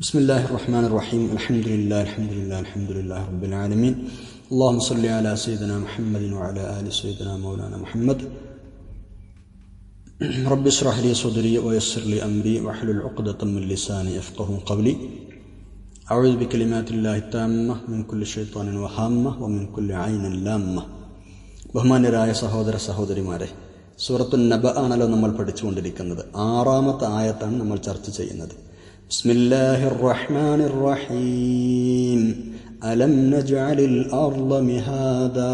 بسم الله الرحمن الرحيم الحمد لله الحمد لله الحمد لله رب العالمين اللهم صل على سيدنا محمد وعلى آل سيدنا مولانا محمد رب اشرح لي صدري ويسر لي أمري واحلل عقدة من لساني يفقه قولي أعوذ بكلمات الله التامة من كل شيطان وهامة ومن كل عين لامة ബഹുമാന്യരായ സഹോദര സഹോദരിമാരെ സൂറത്തു നബ ആണല്ലോ നമ്മൾ പഠിച്ചുകൊണ്ടിരിക്കുന്നത് ആറാമത്തെ ആയത്താണ് നമ്മൾ ചർച്ച ചെയ്യുന്നത് ബിസ്മില്ലാഹിർ റഹ്മാനിർ റഹീം അലം الأرض مهادا മിഹാദാ.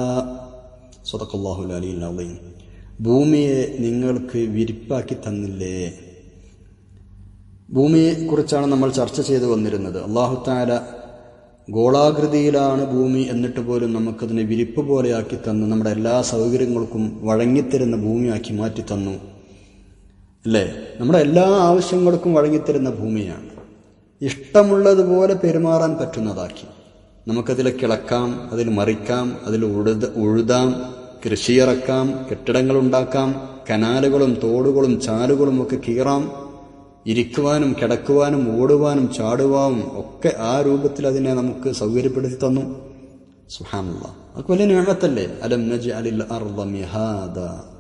الله العلي العظيم ഭൂമിയെ നിങ്ങൾക്ക് വിരിപ്പാക്കി തന്നില്ലേ? ഭൂമിയെക്കുറിച്ചാണ് നമ്മൾ ചർച്ച ചെയ്തു വന്നിരുന്നത്. അള്ളാഹു താല ഗോളാകൃതിയിലാണ് ഭൂമി എന്നിട്ട് പോലും നമുക്കതിനെ വിരിപ്പ് പോലെയാക്കി തന്നു നമ്മുടെ എല്ലാ സൗകര്യങ്ങൾക്കും വഴങ്ങിത്തരുന്ന ഭൂമിയാക്കി മാറ്റി തന്നു. അല്ലേ നമ്മുടെ എല്ലാ ആവശ്യങ്ങൾക്കും വഴങ്ങിത്തരുന്ന ഭൂമിയാണ്. ഇഷ്ടമുള്ളതുപോലെ പെരുമാറാൻ പറ്റുന്നതാക്കി. നമുക്കതിൽ കിളക്കാം അതിൽ മറിക്കാം അതിൽ ഉഴുത ഉഴുതാം കൃഷിയിറക്കാം കെട്ടിടങ്ങൾ ഉണ്ടാക്കാം കനാലുകളും തോടുകളും ചാലുകളും ഒക്കെ കീറാം. ഇരിക്കുവാനും കിടക്കുവാനും ഓടുവാനും ചാടുവാനും ഒക്കെ ആ രൂപത്തിൽ അതിനെ നമുക്ക് സൗകര്യപ്പെടുത്തി തന്നു. സുഹാനുള്ള അതൊക്കെ വലിയ നിയമത്തല്ലേ? അലം നജ് അലിൽ മിഹാദ.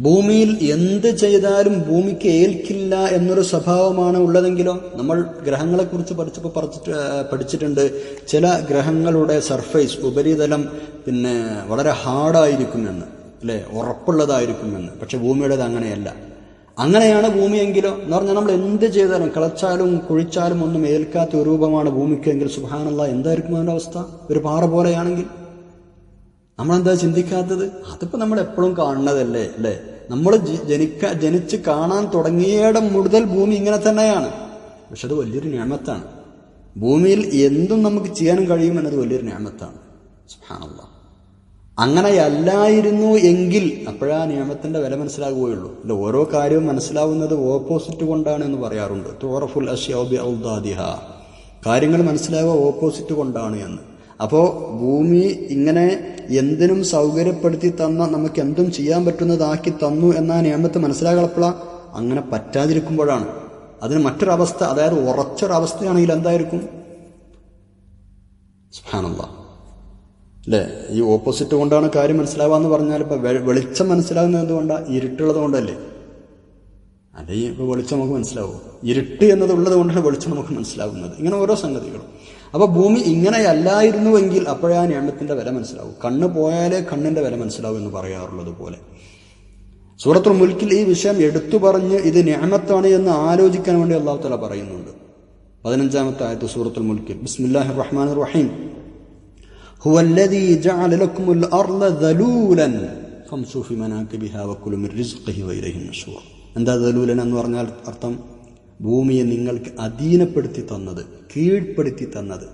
ഭൂമിയിൽ എന്ത് ചെയ്താലും ഭൂമിക്ക് ഏൽക്കില്ല എന്നൊരു സ്വഭാവമാണ് ഉള്ളതെങ്കിലോ? നമ്മൾ ഗ്രഹങ്ങളെ കുറിച്ച് പഠിച്ചപ്പോൾ പഠിച്ചിട്ട് പഠിച്ചിട്ടുണ്ട്. ചില ഗ്രഹങ്ങളുടെ സർഫേസ് ഉപരിതലം പിന്നെ വളരെ ഹാർഡായിരിക്കുമെന്ന് അല്ലേ? ഉറപ്പുള്ളതായിരിക്കുമെന്ന്. പക്ഷെ ഭൂമിയുടേത് അങ്ങനെയല്ല. അങ്ങനെയാണ് ഭൂമിയെങ്കിലോ എന്ന് പറഞ്ഞാൽ നമ്മൾ എന്ത് ചെയ്താലും കളച്ചാലും കുഴിച്ചാലും ഒന്നും ഏൽക്കാത്ത രൂപമാണ് ഭൂമിക്കെങ്കിൽ സുഹാനുള്ള എന്തായിരിക്കും അവസ്ഥ? ഒരു പാറ പോലെയാണെങ്കിൽ നമ്മളെന്താ ചിന്തിക്കാത്തത്? അതിപ്പോ നമ്മൾ എപ്പോഴും കാണുന്നതല്ലേ അല്ലേ? നമ്മൾ ജനിക്ക ജനിച്ച് കാണാൻ തുടങ്ങിയിടം മുതൽ ഭൂമി ഇങ്ങനെ തന്നെയാണ്. പക്ഷെ അത് വലിയൊരു ഞാമത്താണ്. ഭൂമിയിൽ എന്തും നമുക്ക് ചെയ്യാനും കഴിയുമെന്നത് വലിയൊരു ഞാമത്താണ്. സുഹാനുള്ള അങ്ങനെയല്ലായിരുന്നു എങ്കിൽ അപ്പോഴാ നിയമത്തിന്റെ വില മനസ്സിലാകുകയുള്ളൂ. അല്ല ഓരോ കാര്യവും മനസ്സിലാവുന്നത് ഓപ്പോസിറ്റ് കൊണ്ടാണ് എന്ന് പറയാറുണ്ട്. തോറഫുൽ അഷ്യോബി കാര്യങ്ങൾ മനസ്സിലാവുക ഓപ്പോസിറ്റ് കൊണ്ടാണ് എന്ന്. അപ്പോൾ ഭൂമി ഇങ്ങനെ എന്തിനും സൗകര്യപ്പെടുത്തി തന്ന നമുക്ക് എന്തും ചെയ്യാൻ പറ്റുന്നതാക്കി തന്നു എന്ന നിയമത്തെ മനസ്സിലാകളപ്പോഴ അങ്ങനെ പറ്റാതിരിക്കുമ്പോഴാണ്. അതിന് മറ്റൊരവസ്ഥ അതായത് ഉറച്ചൊരവസ്ഥയാണെങ്കിൽ എന്തായിരിക്കും? സുഹാനല്ല അല്ലേ? ഈ ഓപ്പോസിറ്റ് കൊണ്ടാണ് കാര്യം മനസ്സിലാവാന്ന് പറഞ്ഞാൽ ഇപ്പൊ വെളിച്ചം മനസ്സിലാകുന്നത് എന്തുകൊണ്ടാണ് ഇരുട്ടുള്ളത് കൊണ്ടല്ലേ. അല്ലെ ഇപ്പൊ വെളിച്ചം നമുക്ക് മനസ്സിലാവും ഇരുട്ട് എന്നത് ഉള്ളത് കൊണ്ടാണ് വെളിച്ചം നമുക്ക് മനസ്സിലാകുന്നത് ഇങ്ങനെ ഓരോ സംഗതികളും അപ്പൊ ഭൂമി ഇങ്ങനെയല്ലായിരുന്നുവെങ്കിൽ അപ്പോഴാ ഞാമത്തിന്റെ വില മനസ്സിലാവും കണ്ണ് പോയാലേ കണ്ണിന്റെ വില മനസ്സിലാവും എന്ന് പറയാറുള്ളത് പോലെ സൂറത്തുൽ മുൽക്കിൽ ഈ വിഷയം എടുത്തു പറഞ്ഞ് ഇത് ഞാമത്താണ് എന്ന് ആലോചിക്കാൻ വേണ്ടി അള്ളാഹു തല പറയുന്നുണ്ട് പതിനഞ്ചാമത്തെ ആയത്ത് സൂറത്തുൽ മുൽക്കിൽ ബിസ്മില്ലാഹി റഹ്മാൻ റഹീം هو الذي جعل لكم الأرض ذلولا فامشوا في مناكبها وكلوا من رزقه وإليه النشور എന്താ ദലൂലൻ എന്ന് പറഞ്ഞാൽ അർത്ഥം? ഭൂമിയെ നിങ്ങൾക്ക് അധീനപ്പെടുത്തി തന്നത് കീഴ്പ്പെടുത്തി തന്നത്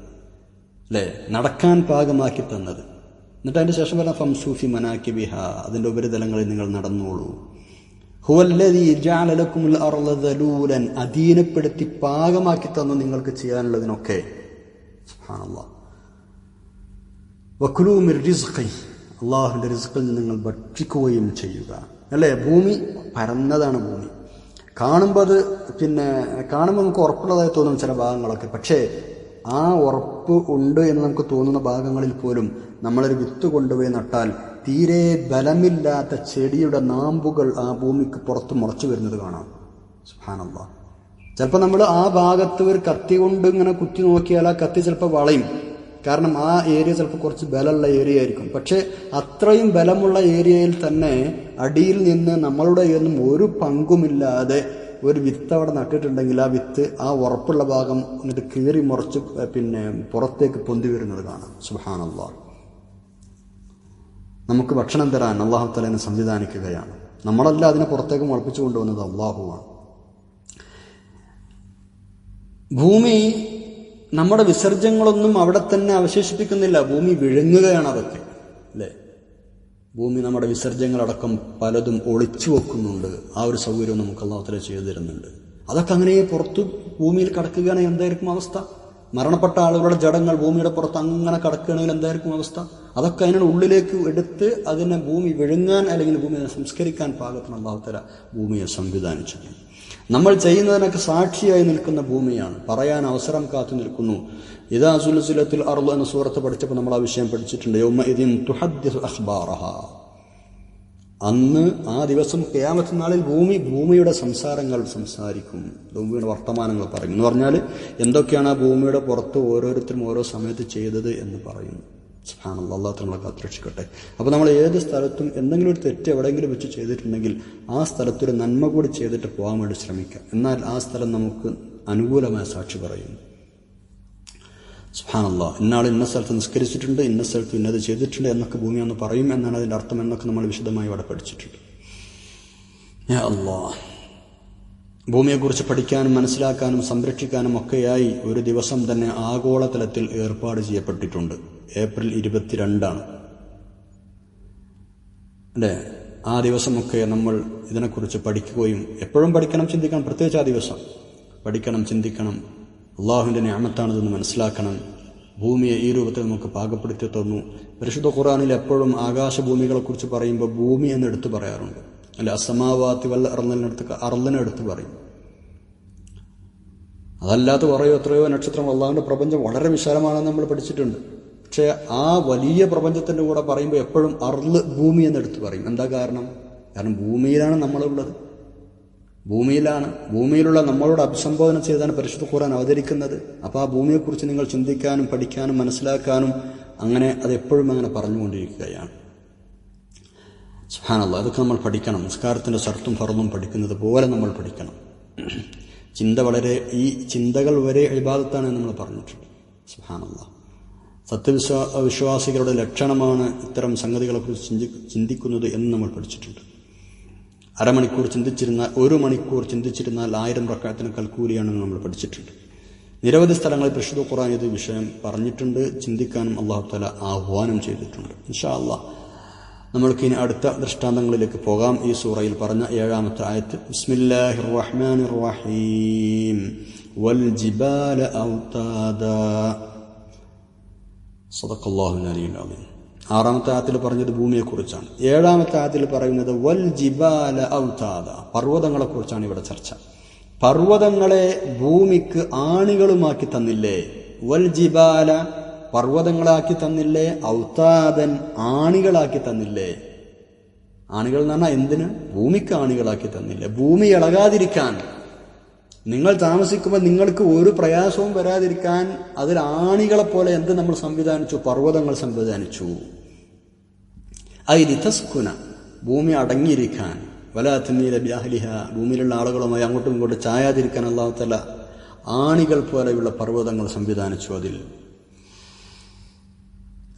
അല്ലേ നടക്കാൻ പാകമാക്കി തന്നത്. എന്നിട്ട് അതിന്റെ ശേഷം പറഞ്ഞ ഫംസൂഫി മനാക്കി ബിഹ അതിന്റെ ഉപരിതലങ്ങളിൽ നിങ്ങൾ നടന്നോളൂ. ഹുവല്ലൂലൻ അധീനപ്പെടുത്തി പാകമാക്കി തന്നു നിങ്ങൾക്ക് ചെയ്യാനുള്ളതിനൊക്കെ. വക്കുലൂമിർ റിസ്ഖി. നിങ്ങൾ ഭക്ഷിക്കുകയും ചെയ്യുക. അല്ലേ? ഭൂമി പരന്നതാണ് ഭൂമി. കാണുമ്പോൾ അത് പിന്നെ കാണുമ്പോൾ നമുക്ക് ഉറപ്പുള്ളതായി തോന്നും ചില ഭാഗങ്ങളൊക്കെ. പക്ഷേ ആ ഉറപ്പ് ഉണ്ട് എന്ന് നമുക്ക് തോന്നുന്ന ഭാഗങ്ങളിൽ പോലും നമ്മളൊരു വിത്ത് കൊണ്ടുപോയി നട്ടാൽ തീരെ ബലമില്ലാത്ത ചെടിയുടെ നാമ്പുകൾ ആ ഭൂമിക്ക് പുറത്ത് മുളച്ചു വരുന്നത് കാണാം. സുഹാനല്ല ചിലപ്പോൾ നമ്മൾ ആ ഭാഗത്ത് ഒരു കത്തി കൊണ്ട് ഇങ്ങനെ കുത്തി നോക്കിയാൽ ആ കത്തി ചിലപ്പോൾ വളയും. കാരണം ആ ഏരിയ ചിലപ്പോൾ കുറച്ച് ബലമുള്ള ഏരിയ ആയിരിക്കും. പക്ഷേ അത്രയും ബലമുള്ള ഏരിയയിൽ തന്നെ അടിയിൽ നിന്ന് നമ്മളുടെ ഒന്നും ഒരു പങ്കുമില്ലാതെ ഒരു വിത്ത് അവിടെ നട്ടിട്ടുണ്ടെങ്കിൽ ആ വിത്ത് ആ ഉറപ്പുള്ള ഭാഗം എന്നിട്ട് കീറി മുറച്ച് പിന്നെ പുറത്തേക്ക് പൊന്തി വരുന്നത് കാണാം. സുഹാനല്ലാ നമുക്ക് ഭക്ഷണം തരാൻ അള്ളാഹു തലേനെ സംവിധാനിക്കുകയാണ്. നമ്മളല്ല അതിനെ പുറത്തേക്ക് മുളപ്പിച്ചു കൊണ്ടുവന്നത് അള്ളാഹുവാണ് ഭൂമി നമ്മുടെ വിസർജ്യങ്ങളൊന്നും അവിടെ തന്നെ അവശേഷിപ്പിക്കുന്നില്ല. ഭൂമി വിഴുങ്ങുകയാണ് അതൊക്കെ. അല്ലേ? ഭൂമി നമ്മുടെ വിസർജ്യങ്ങളടക്കം പലതും ഒളിച്ചു വെക്കുന്നുണ്ട്. ആ ഒരു സൗകര്യം നമുക്ക് അള്ളാഹുത്തല ചെയ്തു തരുന്നുണ്ട്. അതൊക്കെ അങ്ങനെ പുറത്തു ഭൂമിയിൽ കടക്കുകയാണെങ്കിൽ എന്തായിരിക്കും അവസ്ഥ? മരണപ്പെട്ട ആളുകളുടെ ജടങ്ങൾ ഭൂമിയുടെ പുറത്ത് അങ്ങനെ കിടക്കുകയാണെങ്കിൽ എന്തായിരിക്കും അവസ്ഥ? അതൊക്കെ അതിനുള്ള ഉള്ളിലേക്ക് എടുത്ത് അതിനെ ഭൂമി വിഴുങ്ങാൻ അല്ലെങ്കിൽ ഭൂമിയെ സംസ്കരിക്കാൻ പാകത്തിന് അള്ളാഹുത്തല ഭൂമിയെ സംവിധാനിച്ചു നമ്മൾ ചെയ്യുന്നതിനൊക്കെ സാക്ഷിയായി നിൽക്കുന്ന ഭൂമിയാണ്. പറയാൻ അവസരം കാത്തു നിൽക്കുന്നു. ഇതാ സുലസുലത്തിൽ അറുളു എന്ന സൂറത്ത് പഠിച്ചപ്പോൾ നമ്മൾ ആ വിഷയം പഠിച്ചിട്ടുണ്ട്. യൗമ ഇതിൻ തുഹദ്ദിസു അന്ന് ആ ദിവസം ക്യാമത്ത് നാളിൽ ഭൂമി ഭൂമിയുടെ സംസാരങ്ങൾ സംസാരിക്കും. ഭൂമിയുടെ വർത്തമാനങ്ങൾ പറയും. എന്ന് പറഞ്ഞാൽ എന്തൊക്കെയാണ് ആ ഭൂമിയുടെ പുറത്ത് ഓരോരുത്തരും ഓരോ സമയത്ത് ചെയ്തത് എന്ന് പറയുന്നു. സുഹാനുള്ള അള്ളാഹ് നമ്മളെ കാത്തുരക്ഷിക്കട്ടെ. അപ്പോൾ നമ്മൾ ഏത് സ്ഥലത്തും എന്തെങ്കിലും ഒരു തെറ്റ് എവിടെയെങ്കിലും വെച്ച് ചെയ്തിട്ടുണ്ടെങ്കിൽ ആ സ്ഥലത്തൊരു നന്മ കൂടി ചെയ്തിട്ട് പോകാൻ വേണ്ടി ശ്രമിക്കാം. എന്നാൽ ആ സ്ഥലം നമുക്ക് അനുകൂലമായ സാക്ഷി പറയുന്നു. സുഹാനല്ല ഇന്നാൾ ഇന്ന സ്ഥലത്ത് നിസ്കരിച്ചിട്ടുണ്ട് ഇന്ന സ്ഥലത്ത് ഇന്നത് ചെയ്തിട്ടുണ്ട് എന്നൊക്കെ ഭൂമി ഒന്ന് പറയും എന്നാണ് അതിന്റെ അർത്ഥം എന്നൊക്കെ നമ്മൾ വിശദമായി അവിടെ പഠിച്ചിട്ടുണ്ട്. അല്ലാ ഭൂമിയെക്കുറിച്ച് പഠിക്കാനും മനസ്സിലാക്കാനും സംരക്ഷിക്കാനും ഒക്കെയായി ഒരു ദിവസം തന്നെ ആഗോളതലത്തിൽ ഏർപ്പാട് ചെയ്യപ്പെട്ടിട്ടുണ്ട്. ഏപ്രിൽ ഇരുപത്തിരണ്ടാണ്. അല്ലേ? ആ ദിവസമൊക്കെ നമ്മൾ ഇതിനെക്കുറിച്ച് പഠിക്കുകയും എപ്പോഴും പഠിക്കണം ചിന്തിക്കണം. പ്രത്യേകിച്ച് ആ ദിവസം. പഠിക്കണം ചിന്തിക്കണം. അള്ളാഹുവിന്റെ ഞാമത്താണിതെന്ന് മനസ്സിലാക്കണം. ഭൂമിയെ ഈ രൂപത്തിൽ നമുക്ക് പാകപ്പെടുത്തി തന്നു. പരിശുദ്ധ ഖുറാനിൽ എപ്പോഴും ആകാശഭൂമികളെക്കുറിച്ച് പറയുമ്പോൾ ഭൂമി എന്ന് എടുത്തു പറയാറുണ്ട്. അല്ല അസമാവാത്തി വല്ല അറന്നലിനടുത്ത് അറലിനെടുത്ത് പറയും. അതല്ലാത്ത കുറയോ എത്രയോ നക്ഷത്രം അള്ളാഹുവിന്റെ പ്രപഞ്ചം വളരെ വിശാലമാണെന്ന് നമ്മൾ പഠിച്ചിട്ടുണ്ട്. പക്ഷേ ആ വലിയ പ്രപഞ്ചത്തിന്റെ കൂടെ പറയുമ്പോൾ എപ്പോഴും അർൾ ഭൂമി എന്നെടുത്ത് പറയും. എന്താ കാരണം? കാരണം ഭൂമിയിലാണ് നമ്മളുള്ളത്. ഭൂമിയിലാണ്. ഭൂമിയിലുള്ള നമ്മളോട് അഭിസംബോധന ചെയ്താണ് പരിശുദ്ധ ഖുറാൻ അവതരിക്കുന്നത്. അപ്പോൾ ആ ഭൂമിയെക്കുറിച്ച് നിങ്ങൾ ചിന്തിക്കാനും പഠിക്കാനും മനസ്സിലാക്കാനും അങ്ങനെ അത് എപ്പോഴും അങ്ങനെ പറഞ്ഞുകൊണ്ടിരിക്കുകയാണ്. സുഹാനല്ല അതൊക്കെ നമ്മൾ പഠിക്കണം. നിസ്കാരത്തിന്റെ സർത്തും ഫറന്നും പഠിക്കുന്നത് പോലെ നമ്മൾ പഠിക്കണം. ചിന്ത വളരെ ഈ ചിന്തകൾ വരെ ഇബാദത്താണ് നമ്മൾ പറഞ്ഞിട്ടുണ്ട്. സുഹാനല്ല സത്യവിശ്വാ വിശ്വാസികളുടെ ലക്ഷണമാണ് ഇത്തരം സംഗതികളെക്കുറിച്ച് ചിന്തി ചിന്തിക്കുന്നത് എന്ന് നമ്മൾ പഠിച്ചിട്ടുണ്ട്. അരമണിക്കൂർ ചിന്തിച്ചിരുന്നാൽ ഒരു മണിക്കൂർ ചിന്തിച്ചിരുന്നാൽ ആയിരം പ്രക്കാരത്തിന് കൽക്കൂലിയാണെന്ന് നമ്മൾ പഠിച്ചിട്ടുണ്ട്. നിരവധി സ്ഥലങ്ങളിൽ പരിശുദ്ധ ഖുറാൻ ഇത് വിഷയം പറഞ്ഞിട്ടുണ്ട്. ചിന്തിക്കാനും അള്ളാഹു തല ആഹ്വാനം ചെയ്തിട്ടുണ്ട്. ഇൻഷാ അള്ളാഹ്. നമ്മൾക്ക് ഇനി അടുത്ത ദൃഷ്ടാന്തങ്ങളിലേക്ക് പോകാം. ഈ സൂറയിൽ പറഞ്ഞ ഏഴാമത്തെ ആയത്ത് ബിസ്മില്ലാഹിർ റഹീം വൽ ജിബാല ഔതാദ ആറാമത്തെ ആത്തിൽ പറഞ്ഞത് ഭൂമിയെക്കുറിച്ചാണ്. ഏഴാമത്തെ ആത്തിൽ പറയുന്നത് വൽ ജിബാല ഔതാദ. പർവതങ്ങളെക്കുറിച്ചാണ് ഇവിടെ ചർച്ച. പർവതങ്ങളെ ഭൂമിക്ക് ആണികളുമാക്കി തന്നില്ലേ? വൽ ജിബാല പർവതങ്ങളാക്കി തന്നില്ലേ ഔത്താദൻ ആണികളാക്കി തന്നില്ലേ. ആണികൾ എന്ന് പറഞ്ഞാൽ എന്തിന്? ഭൂമിക്ക് ആണികളാക്കി തന്നില്ലേ. ഭൂമി ഇളകാതിരിക്കാൻ. നിങ്ങൾ താമസിക്കുമ്പോൾ നിങ്ങൾക്ക് ഒരു പ്രയാസവും വരാതിരിക്കാൻ അതിൽ ആണികളെ പോലെ എന്ത് നമ്മൾ സംവിധാനിച്ചു? പർവതങ്ങൾ സംവിധാനിച്ചു. ഐരിതസ്കുന ഭൂമി അടങ്ങിയിരിക്കാൻ. വലാത്തിനീല ബ്യാഹ്ലിഹ ഭൂമിയിലുള്ള ആളുകളുമായി അങ്ങോട്ടും ഇങ്ങോട്ടും ചായാതിരിക്കാൻ അല്ലാത്തല്ല ആണികൾ പോലെയുള്ള പർവതങ്ങൾ സംവിധാനിച്ചു അതിൽ.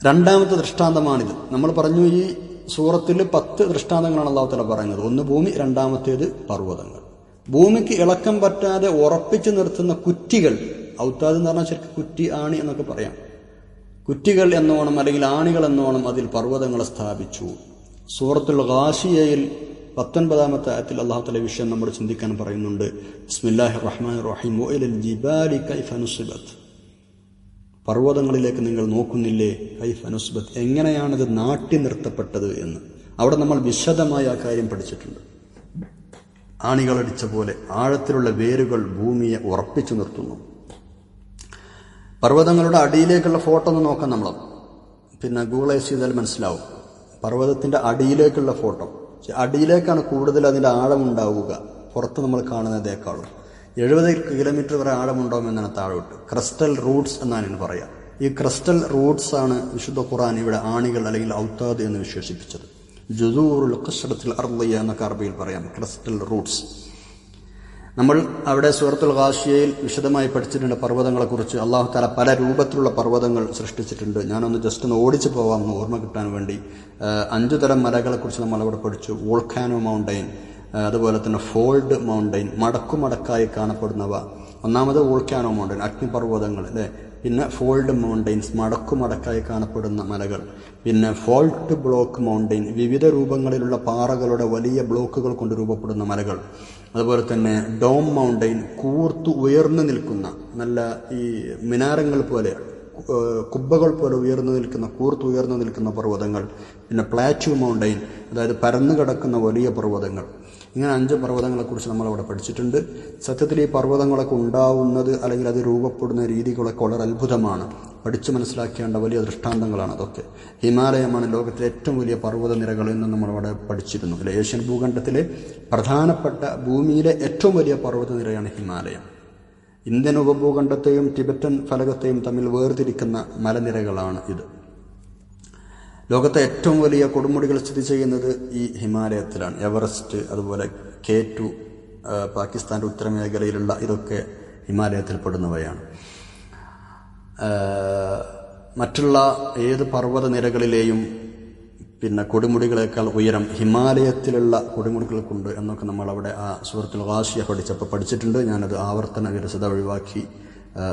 രണ്ടാമത്തെ ദൃഷ്ടാന്തമാണിത്. നമ്മൾ പറഞ്ഞു ഈ സൂറത്തിൽ പത്ത് ദൃഷ്ടാന്തങ്ങളാണ് അള്ളാഹുത്തല പറയുന്നത്. ഒന്ന് ഭൂമി രണ്ടാമത്തേത് പർവതങ്ങൾ. ഭൂമിക്ക് ഇളക്കം പറ്റാതെ ഉറപ്പിച്ചു നിർത്തുന്ന കുറ്റികൾ ഔത്താദ് എന്ന് പറഞ്ഞാൽ ശരിക്കും കുറ്റി ആണി എന്നൊക്കെ പറയാം. കുറ്റികൾ എന്നോണം അല്ലെങ്കിൽ ആണികൾ എന്നോണം അതിൽ പർവതങ്ങൾ സ്ഥാപിച്ചു. സൂറത്തുൽ ഗാഷിയയിൽ പത്തൊൻപതാമത്തെ ആയത്തിൽ അള്ളാഹുത്തല വിഷയം നമ്മൾ ചിന്തിക്കാൻ പറയുന്നുണ്ട്. ബിസ്മില്ലാഹി റഹ്മാൻ റഹീം. ജിബാലി കൈഫ നുസിബത്ത്. പർവതങ്ങളിലേക്ക് നിങ്ങൾ നോക്കുന്നില്ലേ? കൈഫ് അനുസ്ബത്ത് എങ്ങനെയാണിത് നാട്ടി നിർത്തപ്പെട്ടത് എന്ന്. അവിടെ നമ്മൾ വിശദമായ ആ കാര്യം പഠിച്ചിട്ടുണ്ട്. ആണികളടിച്ച പോലെ ആഴത്തിലുള്ള വേരുകൾ ഭൂമിയെ ഉറപ്പിച്ചു നിർത്തുന്നു. പർവതങ്ങളുടെ അടിയിലേക്കുള്ള ഫോട്ടോ ഒന്ന് നോക്കാം നമ്മൾ. പിന്നെ ഗൂഗിളൈസ് ചെയ്താൽ മനസ്സിലാവും. പർവതത്തിന്റെ അടിയിലേക്കുള്ള ഫോട്ടോ. അടിയിലേക്കാണ് കൂടുതൽ അതിന്റെ ആഴമുണ്ടാവുക പുറത്ത് നമ്മൾ കാണുന്നതേക്കാളും. എഴുപത് കിലോമീറ്റർ വരെ ആഴമുണ്ടാവുമെന്നാണ് താഴോട്ട്. ക്രിസ്റ്റൽ റൂട്ട്സ് എന്നാണ് ഇതിന് പറയാം. ഈ ക്രിസ്റ്റൽ റൂട്ട്സ് ആണ് വിശുദ്ധ ഖുറാൻ ഇവിടെ ആണികൾ അല്ലെങ്കിൽ ഔത്താദ് എന്ന് വിശേഷിപ്പിച്ചത്. ജുദൂറുൽ ഖസ്റത്തിൽ അർദിയ എന്നൊക്കെ അറബിയിൽ പറയാം. Crystal roots. നമ്മൾ അവിടെ സൂറത്തുൽ കാശിയയിൽ വിശദമായി പഠിച്ചിട്ടുണ്ട് പർവതങ്ങളെക്കുറിച്ച്. അള്ളാഹു താല പല രൂപത്തിലുള്ള പർവതങ്ങൾ സൃഷ്ടിച്ചിട്ടുണ്ട്. ഞാനൊന്ന് ജസ്റ്റ് ഒന്ന് ഓടിച്ചു പോവാം ഓർമ്മ കിട്ടാൻ വേണ്ടി. അഞ്ചു തരം മലകളെക്കുറിച്ച് നമ്മൾ അവിടെ പഠിച്ചു. വോൾക്കാനോ മൗണ്ടൈൻ അതുപോലെ തന്നെ ഫോൾഡ് മൗണ്ടൈൻ മടക്കുമടക്കായി കാണപ്പെടുന്നവ. ഒന്നാമത് വോൾക്കാനോ മൗണ്ടൈൻ അഗ്നിപർവതങ്ങൾ അല്ലേ? പിന്നെ ഫോൾഡ് മൗണ്ടൈൻസ് മടക്കുമടക്കായി കാണപ്പെടുന്ന മലകൾ. പിന്നെ ഫോൾട്ട് ബ്ലോക്ക് മൗണ്ടൈൻ വിവിധ രൂപങ്ങളിലുള്ള പാറകളുടെ വലിയ ബ്ലോക്കുകൾ കൊണ്ട് രൂപപ്പെടുന്ന മലകൾ. അതുപോലെ തന്നെ ഡോം മൗണ്ടൈൻ കൂർത്തു ഉയർന്നു നിൽക്കുന്ന നല്ല ഈ മിനാരങ്ങൾ പോലെ കുബ്ബകൾ പോലെ ഉയർന്നു നിൽക്കുന്ന കൂർത്തു ഉയർന്നു നിൽക്കുന്ന പർവതങ്ങൾ. പിന്നെ പ്ലാറ്റ്യൂ മൗണ്ടൈൻ അതായത് പരന്നു കിടക്കുന്ന വലിയ പർവതങ്ങൾ. ഇങ്ങനെ അഞ്ച് പർവതങ്ങളെക്കുറിച്ച് നമ്മളവിടെ പഠിച്ചിട്ടുണ്ട്. സത്യത്തിൽ ഈ പർവതങ്ങളൊക്കെ ഉണ്ടാവുന്നത് അല്ലെങ്കിൽ അത് രൂപപ്പെടുന്ന രീതികളൊക്കെ വളരെ അത്ഭുതമാണ്. പഠിച്ചു മനസ്സിലാക്കേണ്ട വലിയ ദൃഷ്ടാന്തങ്ങളാണ് അതൊക്കെ. ഹിമാലയമാണ് ലോകത്തിലെ ഏറ്റവും വലിയ പർവത നിരകൾ എന്ന് നമ്മളവിടെ പഠിച്ചിരുന്നു. അല്ലെ? ഏഷ്യൻ ഭൂഖണ്ഡത്തിലെ പ്രധാനപ്പെട്ട ഭൂമിയിലെ ഏറ്റവും വലിയ പർവത നിരയാണ് ഹിമാലയം. ഇന്ത്യൻ ഉപഭൂഖണ്ഡത്തെയും ടിബറ്റൻ ഫലകത്തെയും തമ്മിൽ വേർതിരിക്കുന്ന മലനിരകളാണ് ഇത്. ലോകത്തെ ഏറ്റവും വലിയ കൊടുമുടികൾ സ്ഥിതി ചെയ്യുന്നത് ഈ ഹിമാലയത്തിലാണ്. എവറസ്റ്റ് അതുപോലെ കെ ടു പാകിസ്ഥാന്റെ ഉത്തരമേഖലയിലുള്ള ഇതൊക്കെ ഹിമാലയത്തിൽ പെടുന്നവയാണ്. മറ്റുള്ള ഏത് പർവത നിരകളിലെയും പിന്നെ കൊടുമുടികളേക്കാൾ ഉയരം ഹിമാലയത്തിലുള്ള കൊടുമുടികൾക്കുണ്ട് എന്നൊക്കെ നമ്മൾ അവിടെ ആ സുഹൃത്തുൽ വാശിയ പഠിച്ചപ്പോൾ പഠിച്ചിട്ടുണ്ട്. ഞാനത് ആവർത്തന വിരസത ഒഴിവാക്കി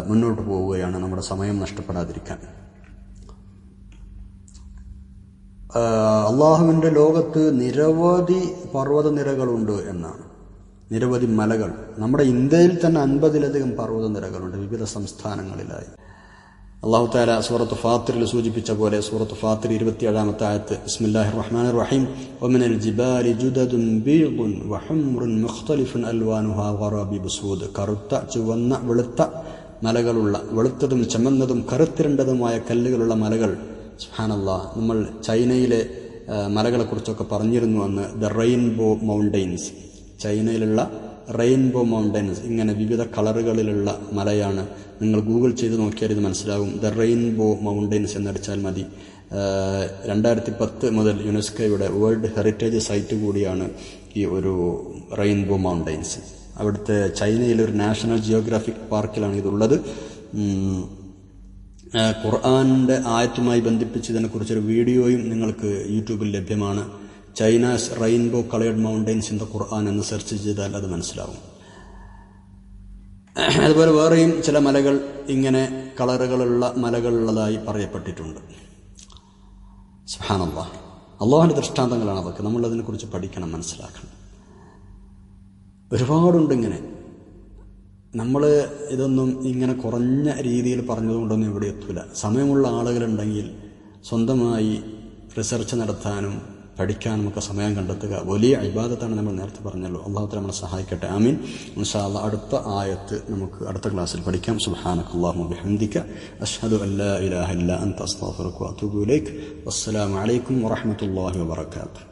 മുന്നോട്ട് പോവുകയാണ്. നമ്മുടെ സമയം നഷ്ടപ്പെടാതിരിക്കാൻ. അള്ളാഹുവിന്റെ ലോകത്ത് നിരവധി പർവത നിരകളുണ്ട് എന്നാണ്. നിരവധി മലകൾ. നമ്മുടെ ഇന്ത്യയിൽ തന്നെ അൻപതിലധികം പർവത നിരകളുണ്ട് വിവിധ സംസ്ഥാനങ്ങളിലായി. അള്ളാഹു താല സൂറത്ത് ഫാത്തിറിൽ സൂചിപ്പിച്ച പോലെ സൂറത്ത് ഫാത്തിർ ഇരുപത്തിയേഴാമത്തെ ആയത്ത് ബിസ്മില്ലാഹിർ റഹ്മാൻ റഹീം ഒമിനൽ ജിബാലി ജുദദുൻ ബീഗുൻ വഹംറുൻ മുഖ്തലിഫുൻ അൽവാനുഹ വറാബിബ് സൂദ് കറുത്ത ചുവന്ന വെളുത്ത മലകളുള്ള വെളുത്തതും ചമന്നതും കറുത്തിരണ്ടതുമായ കല്ലുകളുള്ള മലകൾ സുഹാനല്ല നമ്മൾ ചൈനയിലെ മലകളെക്കുറിച്ചൊക്കെ പറഞ്ഞിരുന്നു അന്ന് ദ റെയിൻബോ മൗണ്ടെയ്ൻസ് ചൈനയിലുള്ള റെയിൻബോ മൗണ്ടൻസ് ഇങ്ങനെ വിവിധ കളറുകളിലുള്ള മലയാണ്. നിങ്ങൾ ഗൂഗിൾ ചെയ്ത് നോക്കിയാൽ ഇത് മനസ്സിലാകും ദ റെയിൻബോ മൗണ്ടൻസ് എന്നടിച്ചാൽ മതി. രണ്ടായിരത്തി പത്ത് മുതൽ യുനെസ്കോയുടെ വേൾഡ് ഹെറിറ്റേജ് സൈറ്റ് കൂടിയാണ് ഈ ഒരു റെയിൻബോ മൗണ്ടൻസ്. അവിടുത്തെ ചൈനയിലെ ഒരു നാഷണൽ ജിയോഗ്രാഫിക് പാർക്കിലാണ് ഇതുള്ളത്. ഖുർആാനിന്റെ ആയത്തുമായി ബന്ധിപ്പിച്ച് ഇതിനെക്കുറിച്ചൊരു വീഡിയോയും നിങ്ങൾക്ക് യൂട്യൂബിൽ ലഭ്യമാണ്. China's rainbow coloured mountains in the Quran എന്ന് സെർച്ച് ചെയ്താൽ അത് മനസ്സിലാവും. അതുപോലെ വേറെയും ചില മലകൾ ഇങ്ങനെ കളറുകളുള്ള മലകളുള്ളതായി പറയപ്പെട്ടിട്ടുണ്ട്. സുഹാനല്ല അള്ളാഹുവിന്റെ ദൃഷ്ടാന്തങ്ങളാണ് അതൊക്കെ നമ്മൾ അതിനെക്കുറിച്ച് പഠിക്കണം മനസ്സിലാക്കണം. ഒരുപാടുണ്ട് ഇങ്ങനെ നമ്മൾ ഇതൊന്നും ഇങ്ങനെ കുറഞ്ഞ രീതിയിൽ പറഞ്ഞതുകൊണ്ടൊന്നും ഇവിടെ എത്തില്ല സമയമുള്ള ആളുകളുണ്ടെങ്കിൽ സ്വന്തമായി റിസർച്ച് നടത്താനും പഠിക്കാനും ഒക്കെ സമയം കണ്ടെത്തുക. വലിയ അഭിബാധത്താണ് നമ്മൾ നേരത്തെ പറഞ്ഞല്ലോ. അള്ളാഹു നമ്മളെ സഹായിക്കട്ടെ. ആമീൻ. ഇൻഷാ അള്ളാഹ് അടുത്ത ആയത്ത് നമുക്ക് അടുത്ത ക്ലാസ്സിൽ പഠിക്കാം. ബിഹംദിക അഷ്ഹദു അല്ലാ ഇലാഹ ഇല്ല അൻ ഇലൈക്. വസ്സലാമു അലൈക്കും വറഹ്മത്തുള്ളാഹി വബറകാതുഹു.